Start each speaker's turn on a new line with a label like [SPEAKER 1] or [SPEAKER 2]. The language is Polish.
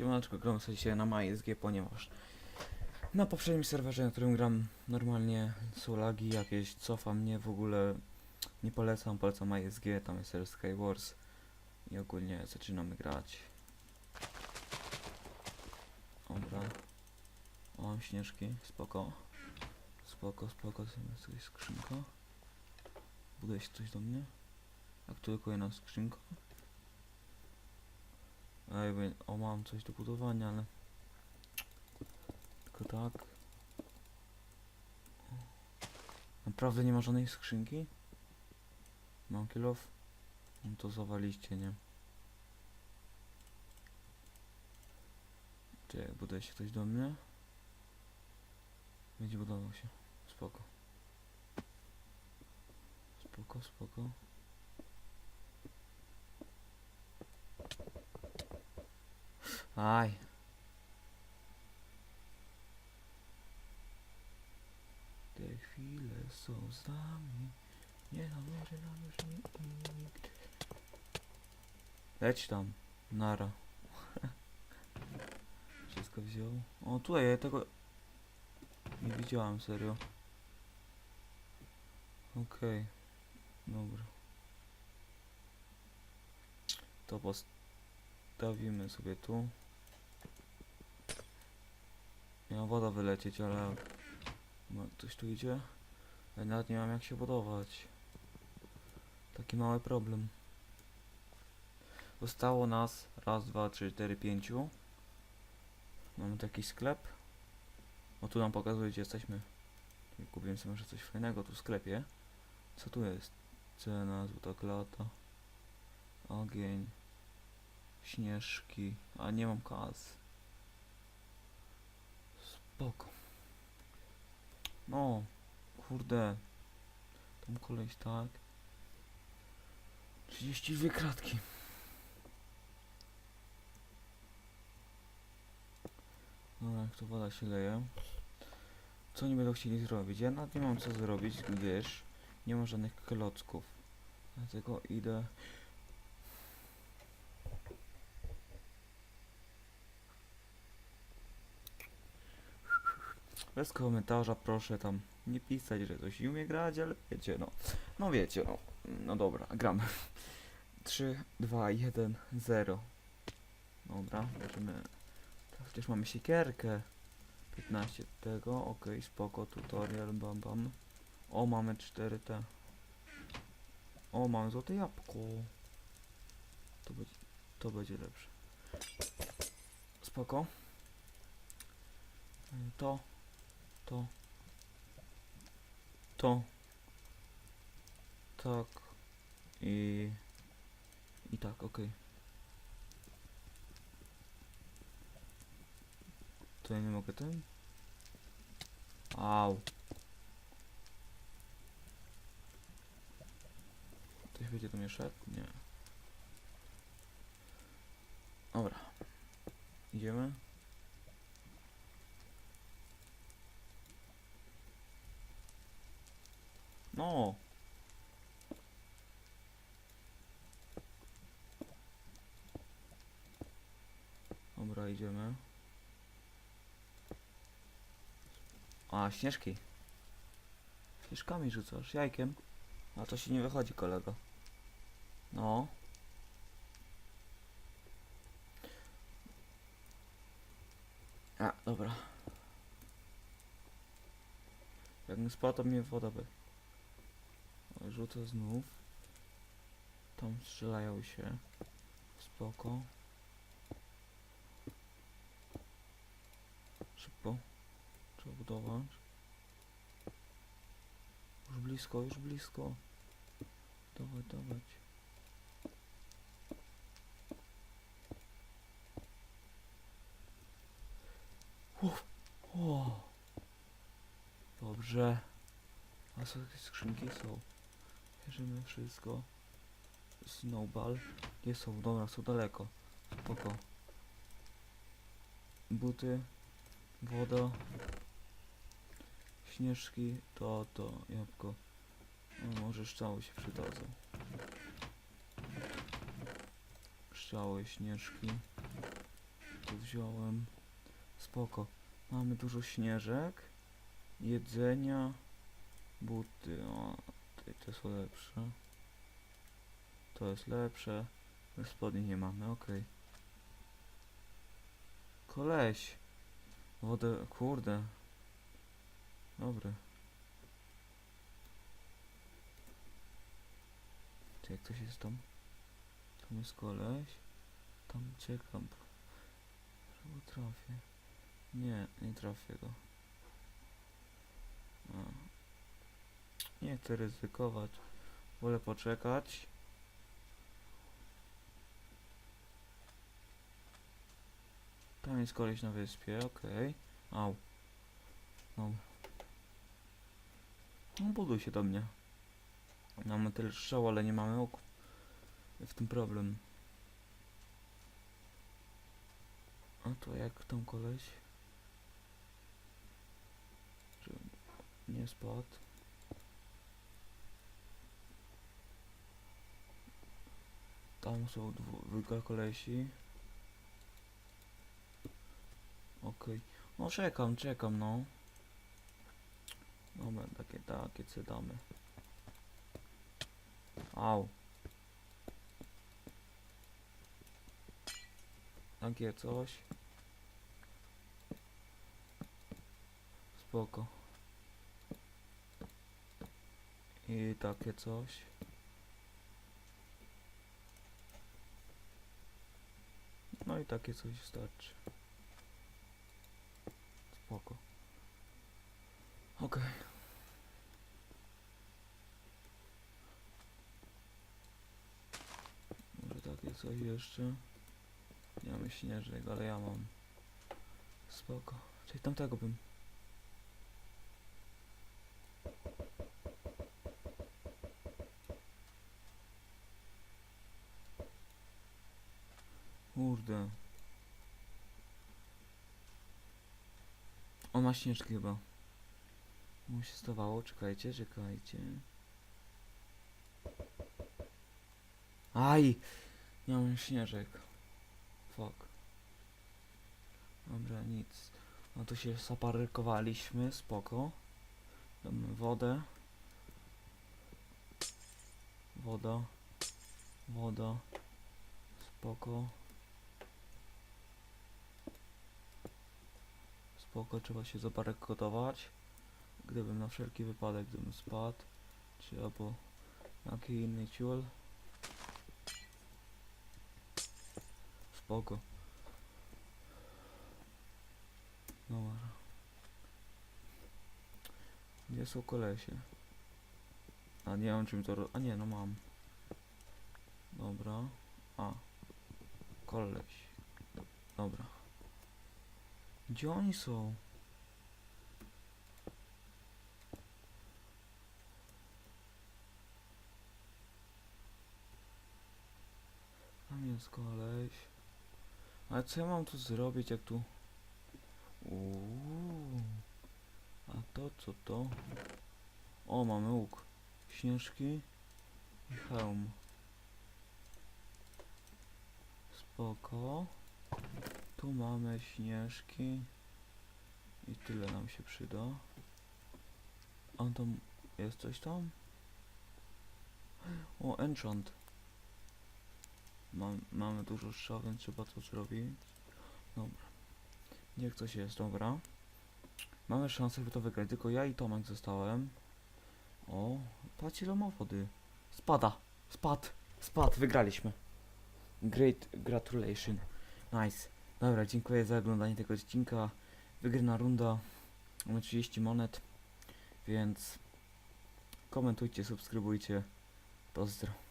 [SPEAKER 1] Siemaneczko, gram sobie dzisiaj na MySG, ponieważ na poprzednim serwerze, na którym gram normalnie są lagi jakieś, cofa mnie w ogóle, nie polecam, polecam MySG, tam jest serwer Skywars i ogólnie zaczynamy grać. Dobra. O, mam śnieżki, spoko. Spoko, spoko, jest jakaś skrzynka. Buduje się coś do mnie? Jak tylko jedna Ej, bo- o mam coś do budowania, ale... Tylko tak. Naprawdę nie ma żadnej skrzynki? Mam kilof? No to zawaliście, nie? Czy buduje się ktoś do mnie? Będzie budował się. Spoko. Spoko, spoko. Aj. Te chwile są z nami. Nie należy nam już nikt. Leć tam. Nara. Wszystko wziął. O, tutaj ja tego... Nie widziałem, serio. Okej. Dobra. To postawimy sobie tu. Miała woda wylecieć, ale... Ktoś tu idzie? Ja nawet nie mam jak się budować. Taki mały problem. Zostało nas raz, dwa, trzy, cztery, pięciu. Mamy taki sklep. O tu nam pokazuje gdzie jesteśmy. Kupiłem sobie może coś fajnego tu w sklepie. Co tu jest? Cena, złota klata. Ogień. Śnieżki. A nie mam kas. Spoko. No. Kurde. Tam koleś tak. 32 kratki. Dobra, jak to woda się leje. Co oni będą chcieli zrobić? Ja nawet nie mam co zrobić, gdyż nie ma żadnych klocków. Dlatego idę... Bez komentarza proszę tam nie pisać, że coś nie umie grać, ale wiecie no. No wiecie no. No dobra, gramy. 3, 2, 1, 0. Dobra, możemy... Teraz też mamy siekierkę. 15 tego, ok, spoko, tutorial, bam bam. O, mamy 4 te. O, mamy złote jabłko. To będzie, to będzie lepsze. Spoko. To, to, to, tak i, i tak, okej. To ja nie mogę tym? Au. Ktoś będzie do mnie szedł? Nie. Dobra. Idziemy? No. Dobra, idziemy. A, śnieżki. Śnieżkami rzucasz, jajkiem. A to się nie wychodzi, kolego. No. A, dobra. Jak nie spadł, mnie woda by. Rzucę znów. Tam strzelają się. Spoko. Szybko. Trzeba budować. Już blisko, już blisko. Dawać, dawać. Uff. O. Dobrze. A co jakieś skrzynki są? Bierzemy wszystko. Snowball. Nie są, dobra, są daleko. Spoko. Buty. Woda. Śnieżki. To, to, jabłko. No, może szczały się przydadzą. Szczały, śnieżki. Tu wziąłem. Spoko. Mamy dużo śnieżek, jedzenia, buty. O, te są lepsze. To jest lepsze. Spodni nie mamy, okej. Koleś. Wodę, kurde. Dobry. Czy jak coś jest tam? Tam jest koleś. Tam. Może go trafię. Nie, nie trafię go. A. Nie chcę ryzykować. Wolę poczekać. Tam jest koleś na wyspie, okej. Au. No. No buduj się do mnie. Mamy tyle strzał, ale nie mamy oku. W tym problem. A to jak tam koleś? Nie spadł? Tam są dwójka kolesi. Okej. No czekam, czekam, no. Dobra, takie, takie co damy. Au. Takie coś. Spoko. I takie coś. No i takie coś wystarczy. Spoko. Okej. Może takie coś jeszcze. Nie mamy śnieżek, ale ja mam. Spoko. Czyli tamtego bym. Kurde. On ma śnieżki chyba. Mu się stawało, czekajcie, czekajcie. Aj! Mam śnieżek. Fuck. Dobra, nic. No to się zaparkowaliśmy, spoko. Damy wodę. Woda. Woda. Spoko. Spoko, trzeba się zaparykotować. Gdybym na wszelki wypadek gdybym spadł. Czy albo jaki inny ciul. Spoko. Dobra. Gdzie są kolesie? A nie mam czym to. A nie, no mam. Dobra. A. Koleś. Gdzie oni są? Tam jest koleś. Ale co ja mam tu zrobić, jak tu... Uuu. A to co to? O, mamy łuk. Śnieżki i hełm. Spoko. Tu mamy śnieżki. I tyle nam się przyda. A tam jest coś tam? O, enchant. Mam, mamy dużo strzał, więc trzeba to zrobić. Dobra. Niech coś jest, dobra. Mamy szansę, żeby to wygrać, tylko ja i Tomek zostałem. O, patrz ile ma wody. Spada, spadł, spadł, wygraliśmy. Great, gratulation. Nice. Dobra, dziękuję za oglądanie tego odcinka. Wygrana runda. Mamy 30 monet, więc komentujcie, subskrybujcie. Pozdro.